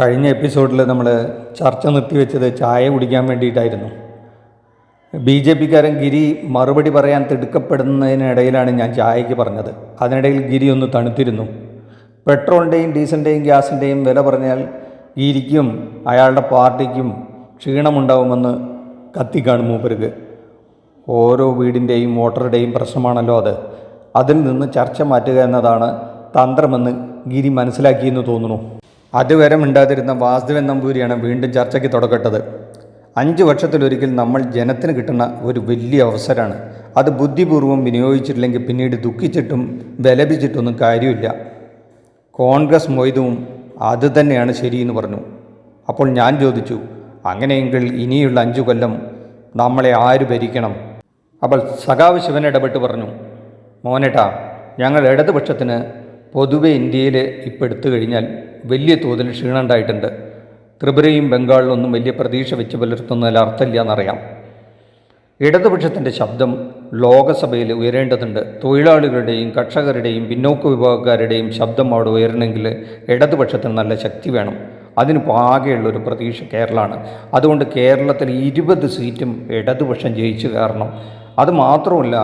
കഴിഞ്ഞ എപ്പിസോഡിൽ നമ്മൾ ചർച്ച നിർത്തിവെച്ചത് ചായ കുടിക്കാൻ വേണ്ടിയിട്ടായിരുന്നു. ബി ജെ പിക്കാരൻ ഗിരി മറുപടി പറയാൻ തിടുക്കപ്പെടുന്നതിനിടയിലാണ് ഞാൻ ചായയ്ക്ക് പറഞ്ഞത്. അതിനിടയിൽ ഗിരി ഒന്ന് തണുത്തിരുന്നു. പെട്രോളിന്റെയും ഡീസലിന്റെയും ഗ്യാസിന്റെയും വില പറഞ്ഞാൽ ഗിരിക്കും അയാളുടെ പാർട്ടിക്കും ക്ഷീണമുണ്ടാവുമെന്ന് കത്തിക്കാണ് മൂപ്പർക്ക്. ഓരോ വീടിന്റെയും വോട്ടറുടെയും പ്രശ്നമാണല്ലോ അത്. അതിൽ നിന്ന് ചർച്ച മാറ്റുക എന്നതാണ് തന്ത്രമെന്ന് ഗിരി മനസ്സിലാക്കിയെന്ന് തോന്നുന്നു. അതുവരെ മിണ്ടാതിരുന്ന വാസുദേവൻ നമ്പൂരിയാണ് വീണ്ടും ചർച്ചയ്ക്ക് തുടക്കട്ടത് അഞ്ച് വർഷത്തിലൊരിക്കൽ നമ്മൾ ജനത്തിന് കിട്ടുന്ന ഒരു വലിയ അവസരമാണ്. അത് ബുദ്ധിപൂർവം വിനിയോഗിച്ചിട്ടില്ലെങ്കിൽ പിന്നീട് ദുഃഖിച്ചിട്ടും വിലപിച്ചിട്ടൊന്നും കാര്യമില്ല. കോൺഗ്രസ് മൊയ്തുവും അത് തന്നെയാണ് ശരിയെന്ന് പറഞ്ഞു. അപ്പോൾ ഞാൻ ചോദിച്ചു അങ്ങനെയെങ്കിൽ ഇനിയുള്ള അഞ്ചു കൊല്ലം നമ്മളെ ആര് ഭരിക്കണം? അപ്പോൾ സഖാവ് ശിവൻ ഇടപെട്ട് പറഞ്ഞു മോനേട്ടാ ഞങ്ങൾ ഇടതുപക്ഷത്തിന് പൊതുവെ ഇന്ത്യയിൽ ഇപ്പോൾ എടുത്തു കഴിഞ്ഞാൽ വലിയ തോതിൽ ക്ഷീണം ഉണ്ടായിട്ടുണ്ട്. ത്രിപുരയും ബംഗാളിലൊന്നും വലിയ പ്രതീക്ഷ വെച്ച് പുലർത്തുന്നതിൽ അർത്ഥമില്ല എന്നറിയാം ഇടതുപക്ഷത്തിന്റെ ശബ്ദം ലോകസഭയിൽ ഉയരേണ്ടതുണ്ട്. തൊഴിലാളികളുടെയും കർഷകരുടെയും പിന്നോക്ക വിഭാഗക്കാരുടെയും ശബ്ദം അവിടെ ഉയരണമെങ്കിൽ ഇടതുപക്ഷത്തിന് നല്ല ശക്തി വേണം. അതിന് പാകെയുള്ളൊരു പ്രതീക്ഷ കേരളമാണ്. അതുകൊണ്ട് കേരളത്തിൽ ഇരുപത് സീറ്റും ഇടതുപക്ഷം ജയിച്ചു കയറണം. അതുമാത്രമല്ല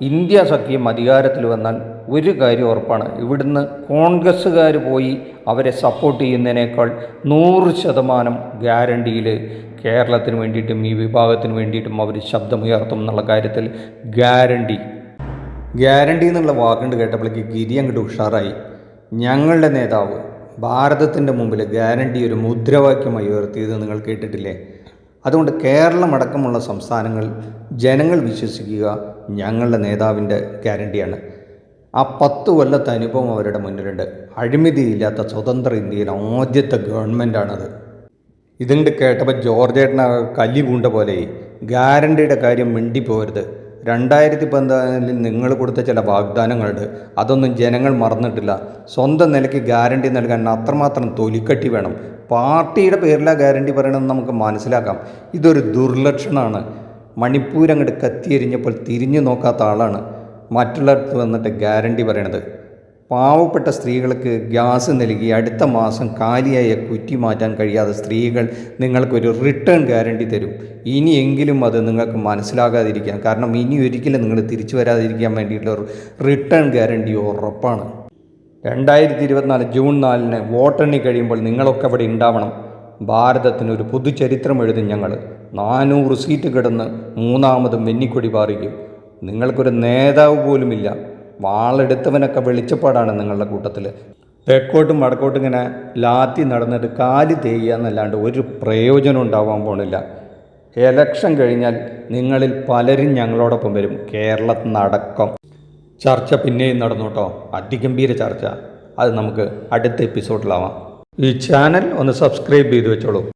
ഇന്ത്യ സഖ്യം അധികാരത്തിൽ വന്നാൽ ഒരു കാര്യം ഉറപ്പാണ്. ഇവിടുന്ന് കോൺഗ്രസ്സുകാർ പോയി അവരെ സപ്പോർട്ട് ചെയ്യുന്നതിനേക്കാൾ നൂറ് ശതമാനം ഗ്യാരണ്ടിയിൽ കേരളത്തിന് വേണ്ടിയിട്ടും ഈ വിഭാഗത്തിന് വേണ്ടിയിട്ടും അവർ ശബ്ദമുയർത്തും എന്നുള്ള കാര്യത്തിൽ ഗ്യാരണ്ടി ഗ്യാരണ്ടി എന്നുള്ള വാക്കുണ്ട് കേട്ടപ്പോഴേക്ക് ഗിരി അങ്ങോട്ട് ഉഷാറായി. ഞങ്ങളുടെ നേതാവ് ഭാരതത്തിന്റെ മുമ്പിൽ ഗ്യാരണ്ടി ഒരു മുദ്രാവാക്യമായി ഉയർത്തിയത് നിങ്ങൾ കേട്ടിട്ടില്ലേ? അതുകൊണ്ട് കേരളം അടക്കമുള്ള സംസ്ഥാനങ്ങൾ ജനങ്ങൾ വിശ്വസിക്കുക ഞങ്ങളുടെ നേതാവിന്റെ ഗ്യാരണ്ടിയാണ് ആ പത്ത് കൊല്ലത്തെ അനുഭവം അവരുടെ മുന്നിലുണ്ട്. അഴിമതിയില്ലാത്ത സ്വതന്ത്ര ഇന്ത്യയിലെ ആദ്യത്തെ ഗവൺമെന്റാണത് ഇതിണ്ട് കേട്ടപ്പോൾ ജോർജേട്ടന കല്ലി പൂണ്ട പോലെ ഗ്യാരണ്ടിയുടെ കാര്യം മിണ്ടി മിണ്ടിപ്പോരുത്. രണ്ടായിരത്തി പതിനാലിൽ നിങ്ങൾ കൊടുത്ത ചില വാഗ്ദാനങ്ങളുണ്ട്. അതൊന്നും ജനങ്ങൾ മറന്നിട്ടില്ല. സ്വന്തം നിലയ്ക്ക് ഗ്യാരണ്ടി നൽകാൻ അത്രമാത്രം തൊലിക്കട്ടി വേണം. പാർട്ടിയുടെ പേരിലാണ് ഗ്യാരണ്ടി പറയണമെന്ന് നമുക്ക് മനസ്സിലാക്കാം. ഇതൊരു ദുർലക്ഷണമാണ്. മണിപ്പൂർ അങ്ങോട്ട് കത്തിയെരിഞ്ഞപ്പോൾ തിരിഞ്ഞു നോക്കാത്ത ആളാണ്. മറ്റുള്ളവർക്ക് വന്നിട്ട് ഗ്യാരണ്ടി പറയണത്. പാവപ്പെട്ട സ്ത്രീകൾക്ക് ഗ്യാസ് നൽകി അടുത്ത മാസം കാലിയായ കുറ്റി മാറ്റാൻ കഴിയാത്ത സ്ത്രീകൾ നിങ്ങൾക്കൊരു റിട്ടേൺ ഗ്യാരണ്ടി തരും. ഇനിയെങ്കിലും അത് നിങ്ങൾക്ക് മനസ്സിലാകാതിരിക്കാം. കാരണം ഇനി ഒരിക്കലും നിങ്ങൾ തിരിച്ചു വരാതിരിക്കാൻ വേണ്ടിയിട്ടുള്ള റിട്ടേൺ ഗ്യാരണ്ടി ഉറപ്പാണ്. രണ്ടായിരത്തി ഇരുപത്തിനാല് ജൂൺ നാലിന് വോട്ടെണ്ണി കഴിയുമ്പോൾ നിങ്ങളൊക്കെ അവിടെ ഉണ്ടാവണം. ഭാരതത്തിന് ഒരു പുതുചരിത്രം എഴുതും ഞങ്ങൾ നാനൂറ് സീറ്റ് കിടന്ന് മൂന്നാമതും വെന്നിക്കൊടി പാറിക്കും. നിങ്ങൾക്കൊരു നേതാവ് പോലുമില്ല. വാളെടുത്തവനൊക്കെ വെളിച്ചപ്പാടാണ് നിങ്ങളുടെ കൂട്ടത്തിൽ തെക്കോട്ടും വടക്കോട്ടും ഇങ്ങനെ ലാത്തി നടന്നിട്ട് കാലി തേയ്യുക എന്നല്ലാണ്ട് ഒരു പ്രയോജനം ഉണ്ടാവാൻ പോണില്ല. എലക്ഷൻ കഴിഞ്ഞാൽ നിങ്ങളിൽ പലരും ഞങ്ങളോടൊപ്പം വരും. കേരളത്തിൽ നടക്കം ചർച്ച പിന്നെയും നടന്നു കേട്ടോ. അതിഗംഭീര ചർച്ച. അത് നമുക്ക് അടുത്ത എപ്പിസോഡിലാവാം ഈ ചാനൽ ഒന്ന് സബ്സ്ക്രൈബ് ചെയ്ത് വെച്ചോളൂ.